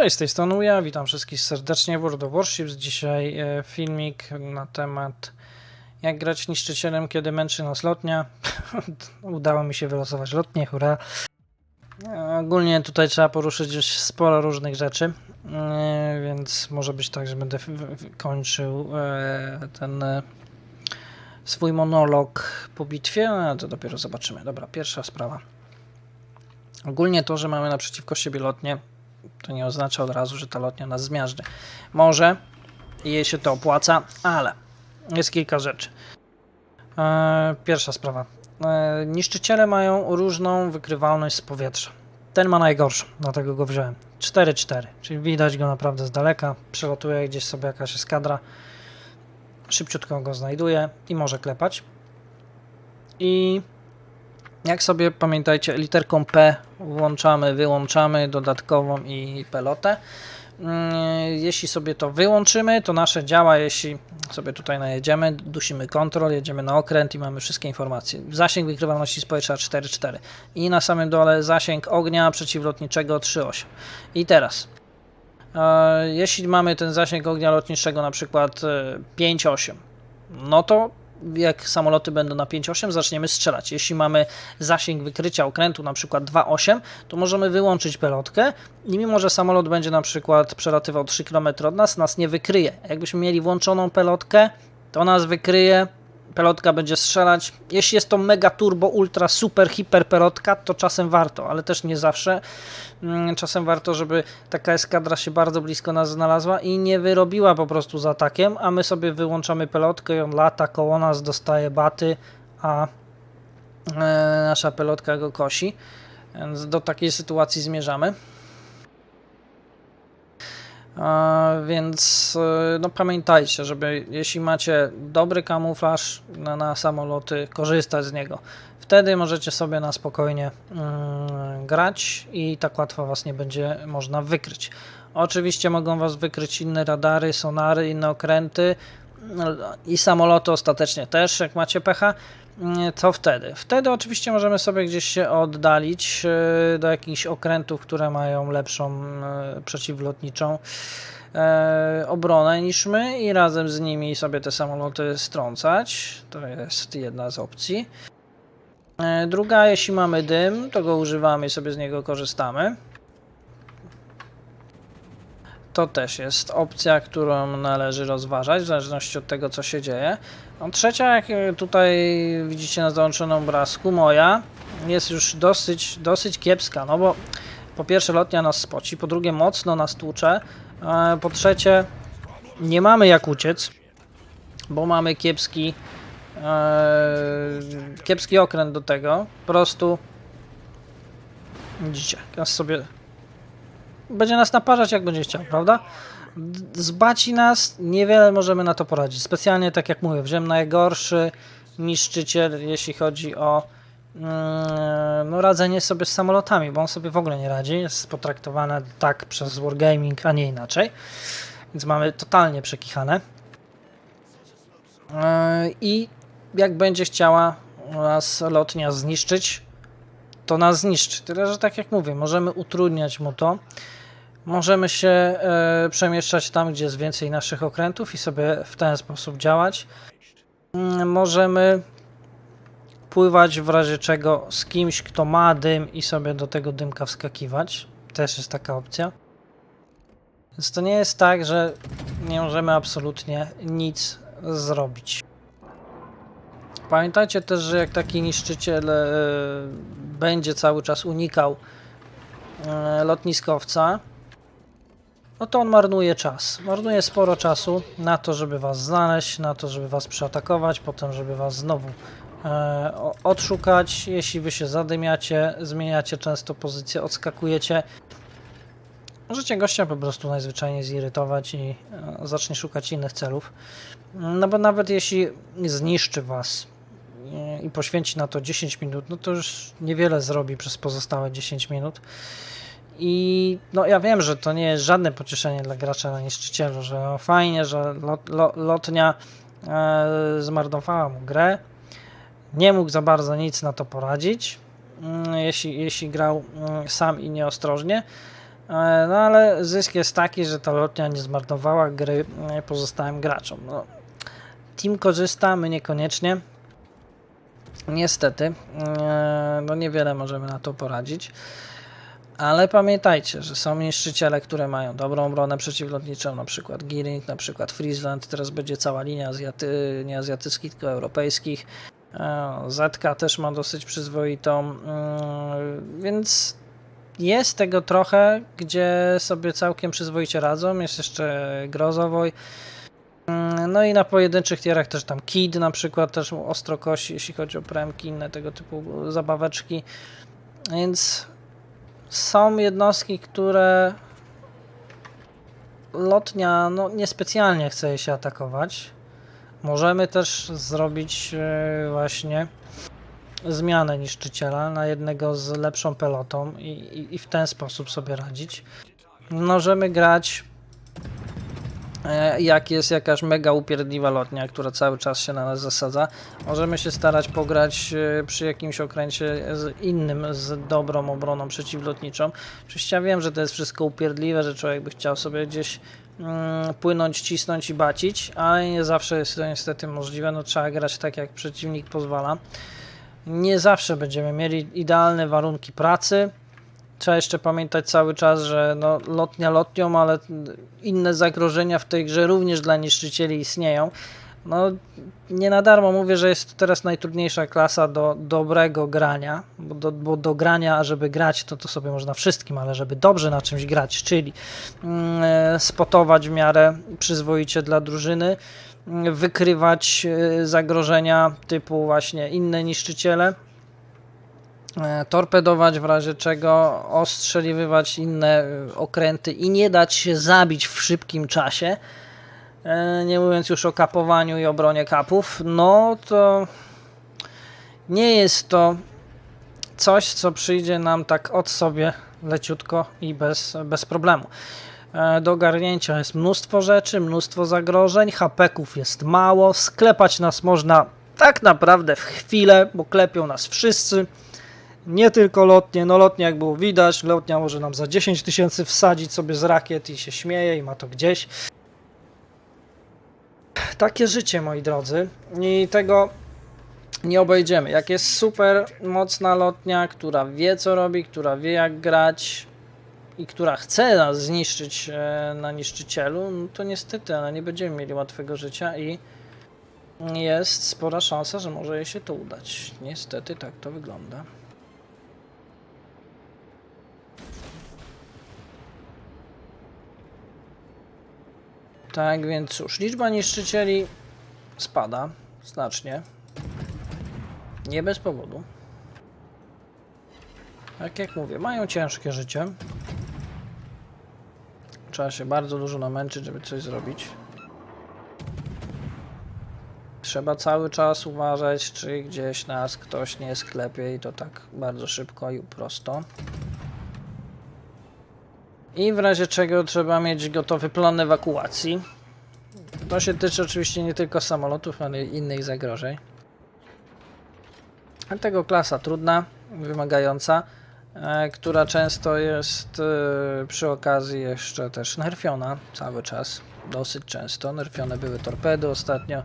Cześć, z tej strony witam wszystkich serdecznie w World of Warships. Dzisiaj e, filmik na temat jak grać niszczycielem, kiedy męczy nas lotnia. Udało mi się wylosować lotnię, hurra. E, Ogólnie tutaj trzeba poruszyć sporo różnych rzeczy, e, więc może być tak, że będę kończył ten swój monolog po bitwie, a to dopiero zobaczymy. Dobra, pierwsza sprawa. Ogólnie to, że mamy naprzeciwko siebie lotnię, to nie oznacza od razu, że ta lotnia nas zmiażdży. Może jej się to opłaca, ale jest kilka rzeczy. E, pierwsza sprawa. E, niszczyciele mają różną wykrywalność z powietrza. Ten ma najgorszą, dlatego go wziąłem. 4-4, czyli widać go naprawdę z daleka. Przelatuje gdzieś sobie jakaś eskadra. Szybciutko go znajduje i może klepać. I jak sobie pamiętajcie, literką P włączamy, wyłączamy dodatkową i pelotę. Mm, Jeśli sobie to wyłączymy, to nasze działa, jeśli sobie tutaj najedziemy, dusimy kontrol, jedziemy na okręt i mamy wszystkie informacje. Zasięg wykrywalności z powietrza 4.4 i na samym dole zasięg ognia przeciwlotniczego 3.8. I teraz, e, jeśli mamy ten zasięg ognia lotniczego na przykład e, 5.8, no to jak samoloty będą na 5.8, zaczniemy strzelać. Jeśli mamy zasięg wykrycia okrętu na przykład 2.8, to możemy wyłączyć pelotkę i mimo, że samolot będzie na przykład przelatywał 3 km od nas, nas nie wykryje. Jakbyśmy mieli włączoną pelotkę, to nas wykryje, pelotka będzie strzelać. Jeśli jest to mega turbo, ultra, super, hiper pelotka, to czasem warto, ale też nie zawsze. Mm, Czasem warto, żeby taka eskadra się bardzo blisko nas znalazła i nie wyrobiła po prostu z atakiem, a my sobie wyłączamy pelotkę i on lata koło nas, dostaje baty, a e, nasza pelotka go kosi. Więc do takiej sytuacji zmierzamy. Więc e, no pamiętajcie, żeby jeśli macie dobry kamuflaż na, na samoloty, korzystać z niego. Wtedy możecie sobie na spokojnie mm, grać i tak łatwo was nie będzie można wykryć. Oczywiście mogą was wykryć inne radary, sonary, inne okręty no, i samoloty ostatecznie też, jak macie pecha. Co wtedy? Wtedy oczywiście możemy sobie gdzieś się oddalić e, do jakichś okrętów, które mają lepszą e, przeciwlotniczą e, obronę niż my i razem z nimi sobie te samoloty strącać. To jest jedna z opcji. Druga, jeśli mamy dym, to go używamy i sobie z niego korzystamy. To też jest opcja, którą należy rozważać w zależności od tego, co się dzieje. No, trzecia, jak e, tutaj widzicie na załączonym obrazku, moja jest już dosyć, dosyć kiepska, no bo po pierwsze lotnia nas spoci, po drugie mocno nas tłucze, po trzecie nie mamy jak uciec, bo mamy kiepski e, kiepski okręt do tego, po prostu widzicie, nas sobie będzie nas naparzać jak będzie chciał, prawda? Zbaci nas, niewiele możemy na to poradzić. Specjalnie tak jak mówię, wziąłem najgorszy niszczyciel, jeśli chodzi o mm, no, radzenie sobie z samolotami, bo on sobie w ogóle nie radzi. Jest potraktowane tak przez Wargaming, a nie inaczej. Więc mamy totalnie przekichane. Yy, I jak będzie chciała nas lotnia zniszczyć, to nas zniszczy. Tyle, że tak jak mówię, możemy utrudniać mu to. Możemy się e, przemieszczać tam, gdzie jest więcej naszych okrętów i sobie w ten sposób działać. Mm, Możemy pływać w razie czego z kimś, kto ma dym i sobie do tego dymka wskakiwać. Też jest taka opcja. Więc to nie jest tak, że nie możemy absolutnie nic zrobić. Pamiętajcie też, że jak taki niszczyciel e, będzie cały czas unikał e, lotniskowca, no to on marnuje czas. Marnuje sporo czasu na to, żeby was znaleźć, na to, żeby was przeatakować, potem, żeby was znowu e, odszukać. Jeśli wy się zadymiacie, zmieniacie często pozycję, odskakujecie, możecie gościa po prostu najzwyczajniej zirytować i e, zacznie szukać innych celów. No bo nawet jeśli zniszczy was e, i poświęci na to 10 minut, no to już niewiele zrobi przez pozostałe 10 minut. I no ja wiem, że to nie jest żadne pocieszenie dla gracza na niszczycielu, że no, fajnie, że lot, lo, lotnia e, zmarnowała mu grę. Nie mógł za bardzo nic na to poradzić, mm, jeśli, jeśli grał mm, sam i nieostrożnie. E, No ale zysk jest taki, że ta lotnia nie zmarnowała gry e, pozostałym graczom. No, team korzysta, my niekoniecznie. Niestety, e, no niewiele możemy na to poradzić. Ale pamiętajcie, że są niszczyciele, które mają dobrą obronę przeciwlotniczą, na przykład Gearing, na przykład Friesland, teraz będzie cała linia azjaty, nie azjatyckich, tylko europejskich. E, Zetka też ma dosyć przyzwoitą, mm, więc jest tego trochę, gdzie sobie całkiem przyzwoicie radzą. Jest jeszcze Grozowoj. Mm, No i na pojedynczych tierach też tam Kid na przykład też ostro kosi, jeśli chodzi o premki, inne tego typu zabaweczki. Więc są jednostki, które lotnia no, niespecjalnie chce się atakować. Możemy też zrobić e, właśnie zmianę niszczyciela na jednego z lepszą pelotą i, i, i w ten sposób sobie radzić. Możemy grać jak jest jakaś mega upierdliwa lotnia, która cały czas się na nas zasadza. Możemy się starać pograć e, przy jakimś okręcie z innym, z dobrą obroną przeciwlotniczą. Oczywiście ja wiem, że to jest wszystko upierdliwe, że człowiek by chciał sobie gdzieś mm, płynąć, cisnąć i bacić, ale nie zawsze jest to niestety możliwe. No, trzeba grać tak, jak przeciwnik pozwala. Nie zawsze będziemy mieli idealne warunki pracy. Trzeba jeszcze pamiętać cały czas, że no, lotnia lotnią, ale inne zagrożenia w tej grze również dla niszczycieli istnieją. No, nie na darmo mówię, że jest to teraz najtrudniejsza klasa do dobrego grania, bo do, bo do grania, żeby grać, to, to sobie można wszystkim, ale żeby dobrze na czymś grać, czyli mm, e, spotować w miarę przyzwoicie dla drużyny, mm, wykrywać e, zagrożenia typu właśnie inne niszczyciele, torpedować w razie czego, ostrzeliwywać inne e, okręty i nie dać się zabić w szybkim czasie, e, nie mówiąc już o kapowaniu i obronie kapów, no to nie jest to coś, co przyjdzie nam tak od sobie leciutko i bez, bez problemu. E, Do ogarnięcia jest mnóstwo rzeczy, mnóstwo zagrożeń, hapeków jest mało, sklepać nas można tak naprawdę w chwilę, bo klepią nas wszyscy. Nie tylko lotnie, no lotnie jak było widać, lotnia może nam za 10 tysięcy wsadzić sobie z rakiet i się śmieje i ma to gdzieś. Takie życie, moi drodzy. I tego nie obejdziemy. Jak jest super mocna lotnia, która wie co robi, która wie jak grać i która chce nas zniszczyć e, na niszczycielu, no to niestety, ale nie będziemy mieli łatwego życia i jest spora szansa, że może jej się to udać. Niestety tak to wygląda. Tak więc cóż, liczba niszczycieli spada znacznie. Nie bez powodu. Tak jak mówię, mają ciężkie życie. Trzeba się bardzo dużo namęczyć, żeby coś zrobić. Trzeba cały czas uważać, czy gdzieś nas ktoś nie sklepie i to tak bardzo szybko i prosto. I w razie czego trzeba mieć gotowy plan ewakuacji. To się tyczy oczywiście nie tylko samolotów, ale i innych zagrożeń. Dlatego klasa trudna, wymagająca, e, która często jest e, przy okazji jeszcze też nerfiona cały czas, dosyć często. Nerfione były torpedy ostatnio,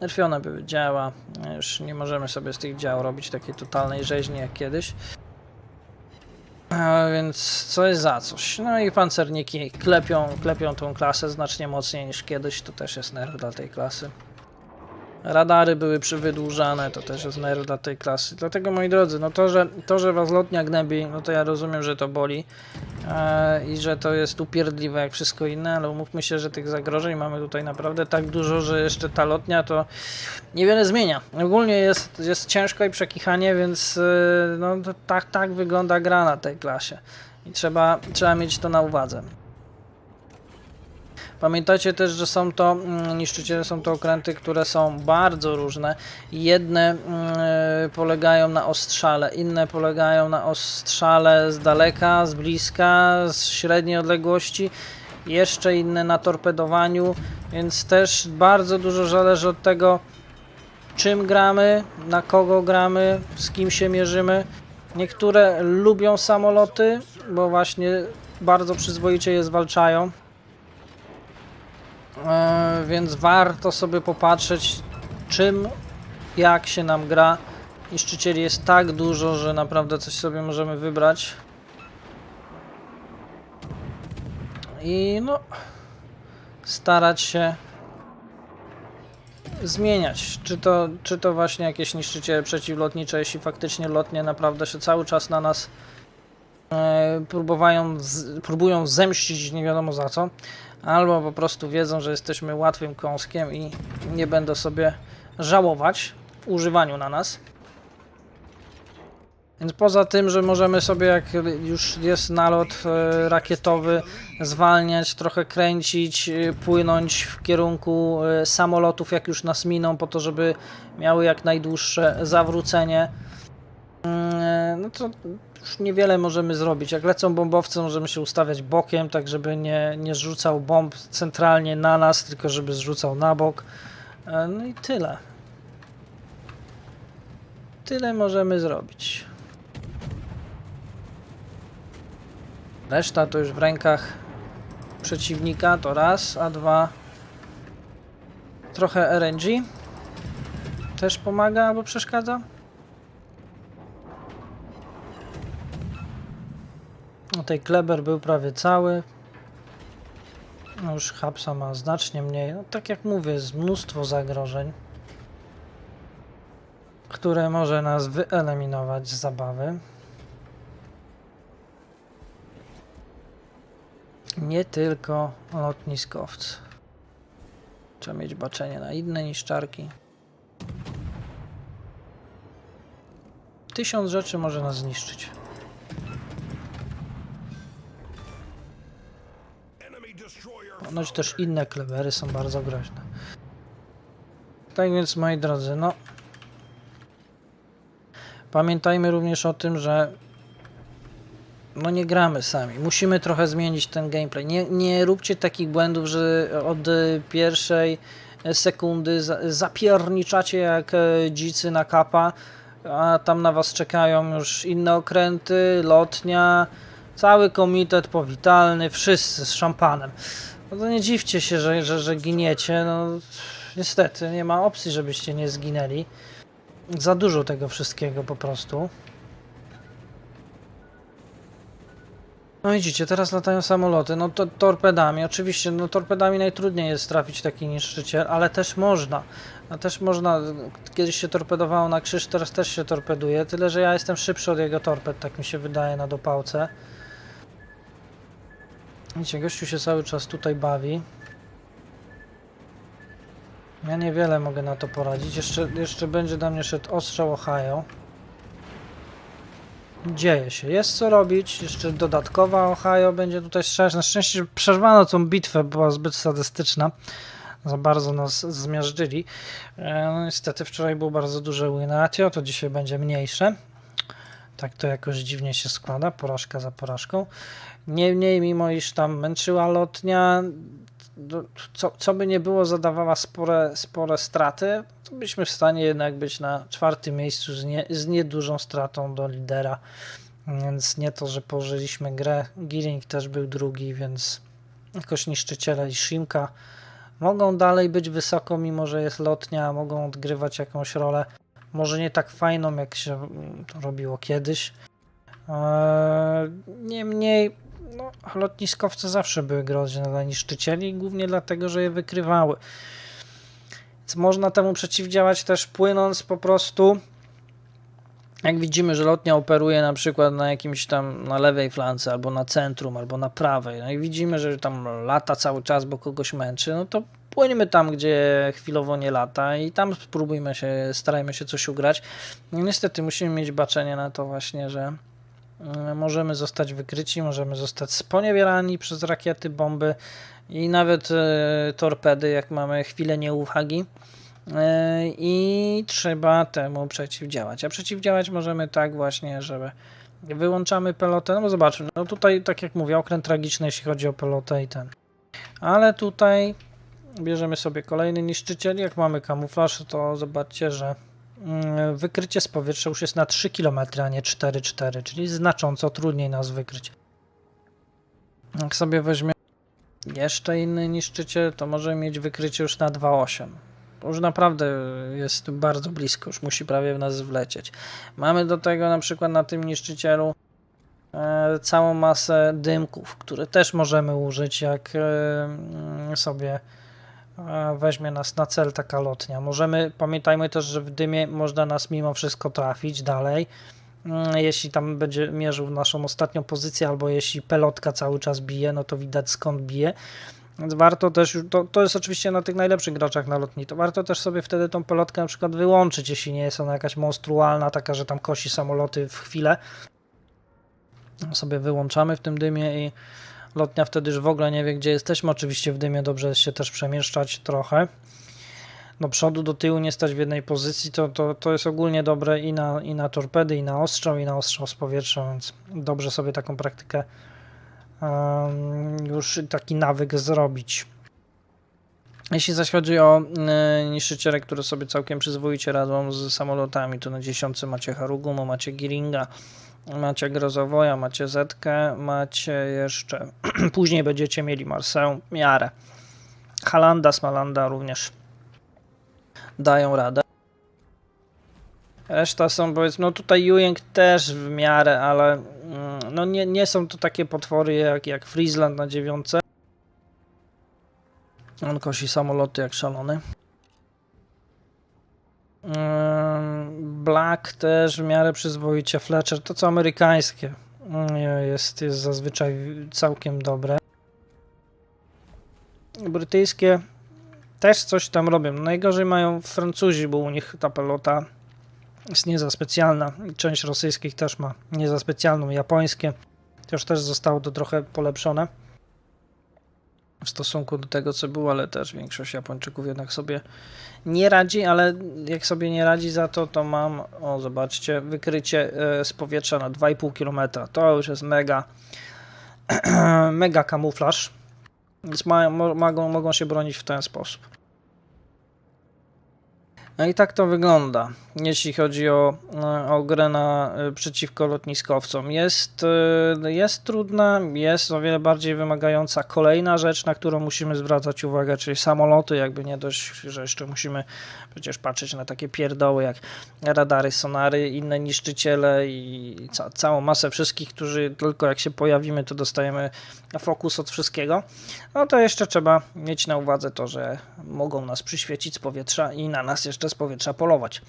nerfione były działa. Już nie możemy sobie z tych dział robić takiej totalnej rzeźni jak kiedyś. Więc co jest za coś. No i pancerniki klepią, klepią tą klasę znacznie mocniej niż kiedyś, to też jest nerw dla tej klasy. Radary były przywydłużane, to też jest nerw dla tej klasy. Dlatego moi drodzy, no to, że, to, że was lotnia gnębi, no to ja rozumiem, że to boli e, i że to jest upierdliwe jak wszystko inne, ale umówmy się, że tych zagrożeń mamy tutaj naprawdę tak dużo, że jeszcze ta lotnia to niewiele zmienia. Ogólnie jest, jest ciężko i przekichanie, więc e, no tak, tak wygląda gra na tej klasie. I trzeba, trzeba mieć to na uwadze. Pamiętajcie też, że są to mm, niszczyciele, są to okręty, które są bardzo różne. Jedne mm, polegają na ostrzale, inne polegają na ostrzale z daleka, z bliska, z średniej odległości, jeszcze inne na torpedowaniu, więc też bardzo dużo zależy od tego, czym gramy, na kogo gramy, z kim się mierzymy. Niektóre lubią samoloty, bo właśnie bardzo przyzwoicie je zwalczają. E, więc warto sobie popatrzeć, czym, jak się nam gra. Niszczycieli jest tak dużo, że naprawdę coś sobie możemy wybrać. I no, starać się zmieniać. Czy to, czy to właśnie jakieś niszczyciele przeciwlotnicze, jeśli faktycznie lotnie naprawdę się cały czas na nas e, próbują, z, próbują zemścić nie wiadomo za co, albo po prostu wiedzą, że jesteśmy łatwym kąskiem i nie będą sobie żałować w używaniu na nas. Więc poza tym, że możemy sobie, jak już jest nalot e, rakietowy, zwalniać, trochę kręcić, e, płynąć w kierunku samolotów, jak już nas miną, po to, żeby miały jak najdłuższe zawrócenie, mm, no to już niewiele możemy zrobić. Jak lecą bombowce, możemy się ustawiać bokiem, tak żeby nie, nie zrzucał bomb centralnie na nas, tylko żeby zrzucał na bok. E, No i tyle. Tyle możemy zrobić. Reszta to już w rękach przeciwnika, to raz, a dwa trochę RNG też pomaga albo przeszkadza. Tej Kleber był prawie cały. No już Hapsa ma znacznie mniej. No tak jak mówię, jest mnóstwo zagrożeń, które może nas wyeliminować z zabawy. Nie tylko lotniskowcy. Trzeba mieć baczenie na inne niszczarki. Tysiąc rzeczy może nas zniszczyć. Ponoć też inne klebery są bardzo groźne. Tak więc, moi drodzy, no. Pamiętajmy również o tym, że no nie gramy sami. Musimy trochę zmienić ten gameplay. Nie, nie róbcie takich błędów, że od pierwszej sekundy za- zapierniczacie jak e, dzicy na kapa, a tam na was czekają już inne okręty, lotnia, cały komitet powitalny, wszyscy z szampanem. No to nie dziwcie się, że, że, że giniecie. No, niestety, nie ma opcji, żebyście nie zginęli. Za dużo tego wszystkiego po prostu. No widzicie, teraz latają samoloty, no to torpedami, oczywiście, no torpedami najtrudniej jest trafić taki niszczyciel, ale też można, a też można, kiedyś się torpedowało na krzyż, teraz też się torpeduje, tyle że ja jestem szybszy od jego torped, tak mi się wydaje na dopałce. Widzicie, gościu się cały czas tutaj bawi. Ja niewiele mogę na to poradzić, jeszcze, jeszcze będzie do mnie szedł ostrzał Ohio. Dzieje się, jest co robić. Jeszcze dodatkowa Ohio będzie tutaj strzelać. Na szczęście przerwano tą bitwę, była zbyt sadystyczna. Za bardzo nas zmiażdżyli. E, No niestety wczoraj było bardzo duże win to dzisiaj będzie mniejsze. Tak to jakoś dziwnie się składa, porażka za porażką. Niemniej, mimo iż tam męczyła lotnia, co, co by nie było, zadawała spore, spore straty, to byliśmy w stanie jednak być na czwartym miejscu z, nie, z niedużą stratą do lidera. Więc nie to, że położyliśmy grę. Giring też był drugi, więc jakoś niszczyciele i Shimka mogą dalej być wysoko, mimo że jest lotnia, mogą odgrywać jakąś rolę. Może nie tak fajną, jak się to robiło kiedyś. Eee, Niemniej, no, lotniskowce zawsze były groźne dla niszczycieli, głównie dlatego, że je wykrywały. Więc można temu przeciwdziałać też płynąc po prostu. Jak widzimy, że lotnia operuje na przykład na jakimś tam na lewej flance, albo na centrum, albo na prawej, no i widzimy, że tam lata cały czas, bo kogoś męczy, no to płyniemy tam, gdzie chwilowo nie lata i tam spróbujmy się, starajmy się coś ugrać. No, niestety musimy mieć baczenie na to właśnie, że możemy zostać wykryci, możemy zostać sponiewierani przez rakiety, bomby i nawet y, torpedy, jak mamy chwilę nieuwagi. Yy, i trzeba temu przeciwdziałać. A przeciwdziałać możemy tak właśnie, że wyłączamy pelotę, no bo zobaczmy, no tutaj tak jak mówię, okręt tragiczny jeśli chodzi o pelotę i ten. Ale tutaj bierzemy sobie kolejny niszczyciel, jak mamy kamuflaż, to zobaczcie, że mm, wykrycie z powietrza już jest na 3 km, a nie 4,4, czyli znacząco trudniej nas wykryć. Jak sobie weźmie jeszcze inny niszczyciel, to może mieć wykrycie już na 2.8. To Już naprawdę jest bardzo blisko, już musi prawie w nas wlecieć. Mamy do tego na przykład na tym niszczycielu e, całą masę dymków, które też możemy użyć, jak e, mm, sobie weźmie nas na cel taka lotnia. Możemy, pamiętajmy też, że w dymie można nas mimo wszystko trafić dalej. Mm, Jeśli tam będzie mierzył naszą ostatnią pozycję, albo jeśli pelotka cały czas bije, no to widać skąd bije. Więc warto też, to, to jest oczywiście na tych najlepszych graczach na lotni, to warto też sobie wtedy tą pelotkę na przykład wyłączyć, jeśli nie jest ona jakaś monstrualna, taka, że tam kosi samoloty w chwilę. Sobie wyłączamy w tym dymie i lotnia wtedy już w ogóle nie wie, gdzie jesteśmy. Oczywiście w dymie dobrze jest się też przemieszczać trochę. Do przodu, do tyłu nie stać w jednej pozycji, to, to, to jest ogólnie dobre i na, i na torpedy, i na ostrzał, i na ostrzał z powietrza, więc dobrze sobie taką praktykę em, już taki nawyk zrobić. Jeśli zaś chodzi o y, niszczyciele, które sobie całkiem przyzwoicie radzą z samolotami, to na dziesiątce macie Harugumo, macie Giringa, macie Grozowoja, macie Zetkę, macie jeszcze, później będziecie mieli Marseę, Miarę. Halanda, Smalanda również dają radę. Reszta są powiedzmy, no tutaj Ewing też w miarę, ale mm, no nie, nie są to takie potwory jak, jak Friesland na dziewiątce. On kosi samoloty jak szalony. Black też w miarę przyzwoicie. Fletcher to co amerykańskie mm, jest, jest zazwyczaj całkiem dobre. Brytyjskie też coś tam robią. Najgorzej mają Francuzi, bo u nich ta pelota jest nie za specjalna. Część rosyjskich też ma nie za specjalną. Japońskie też też zostało to trochę polepszone w stosunku do tego, co było, ale też większość Japończyków jednak sobie nie radzi, ale jak sobie nie radzi za to, to mam, o zobaczcie, wykrycie e, z powietrza na 2,5 km. To już jest mega, mega kamuflaż. Więc mo- mogą, mogą się bronić w ten sposób. No i tak to wygląda, jeśli chodzi o, e, o grę na, e, przeciwko lotniskowcom. Jest, e, jest trudna, jest o wiele bardziej wymagająca kolejna rzecz, na którą musimy zwracać uwagę, czyli samoloty, jakby nie dość, że jeszcze musimy przecież patrzeć na takie pierdoły jak radary, sonary, inne niszczyciele i ca całą masę wszystkich, którzy tylko jak się pojawimy, to dostajemy fokus od wszystkiego. No to jeszcze trzeba mieć na uwadze to, że mogą nas przyświecić z powietrza i na nas jeszcze z powietrza polować.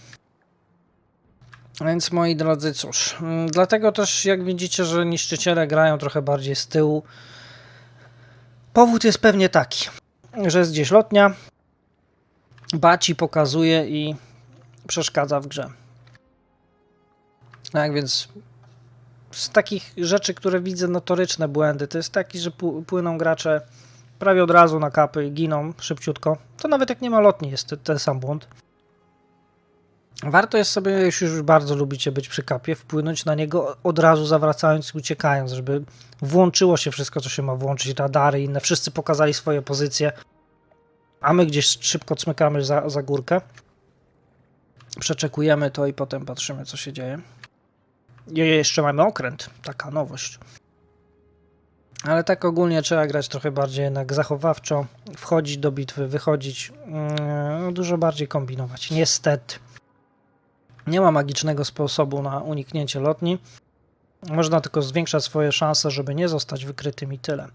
Więc moi drodzy, cóż, mm, dlatego też jak widzicie, że niszczyciele grają trochę bardziej z tyłu. Powód jest pewnie taki, że jest gdzieś lotnia, baci pokazuje i przeszkadza w grze. Tak więc z takich rzeczy, które widzę, notoryczne błędy, to jest taki, że płyną gracze prawie od razu na kapy i giną szybciutko. To nawet jak nie ma lotni jest te- ten sam błąd. Warto jest sobie, jeśli już bardzo lubicie być przy kapie, wpłynąć na niego od razu zawracając i uciekając, żeby włączyło się wszystko, co się ma włączyć, radary i inne, wszyscy pokazali swoje pozycje, a my gdzieś szybko cmykamy za, za górkę. Przeczekujemy to i potem patrzymy, co się dzieje. I jeszcze mamy okręt, taka nowość. Ale tak ogólnie trzeba grać trochę bardziej jednak zachowawczo, wchodzić do bitwy, wychodzić, no dużo bardziej kombinować. Niestety. Nie ma magicznego sposobu na uniknięcie lotni. Można tylko zwiększać swoje szanse, żeby nie zostać wykrytym i tyle.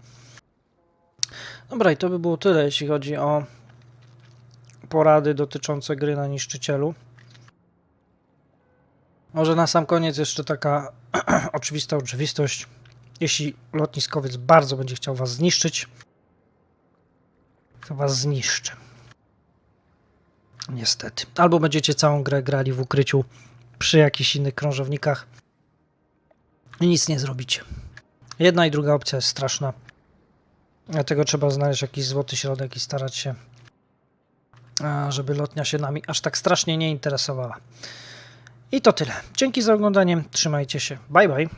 Dobra, i to by było tyle, jeśli chodzi o porady dotyczące gry na niszczycielu. Może na sam koniec jeszcze taka oczywista oczywistość. Jeśli lotniskowiec bardzo będzie chciał was zniszczyć, to was zniszczy. Niestety. Albo będziecie całą grę grali w ukryciu przy jakichś innych krążownikach i nic nie zrobicie. Jedna i druga opcja jest straszna. Dlatego trzeba znaleźć jakiś złoty środek i starać się, żeby lotnia się nami aż tak strasznie nie interesowała. I to tyle. Dzięki za oglądanie. Trzymajcie się. Bye bye.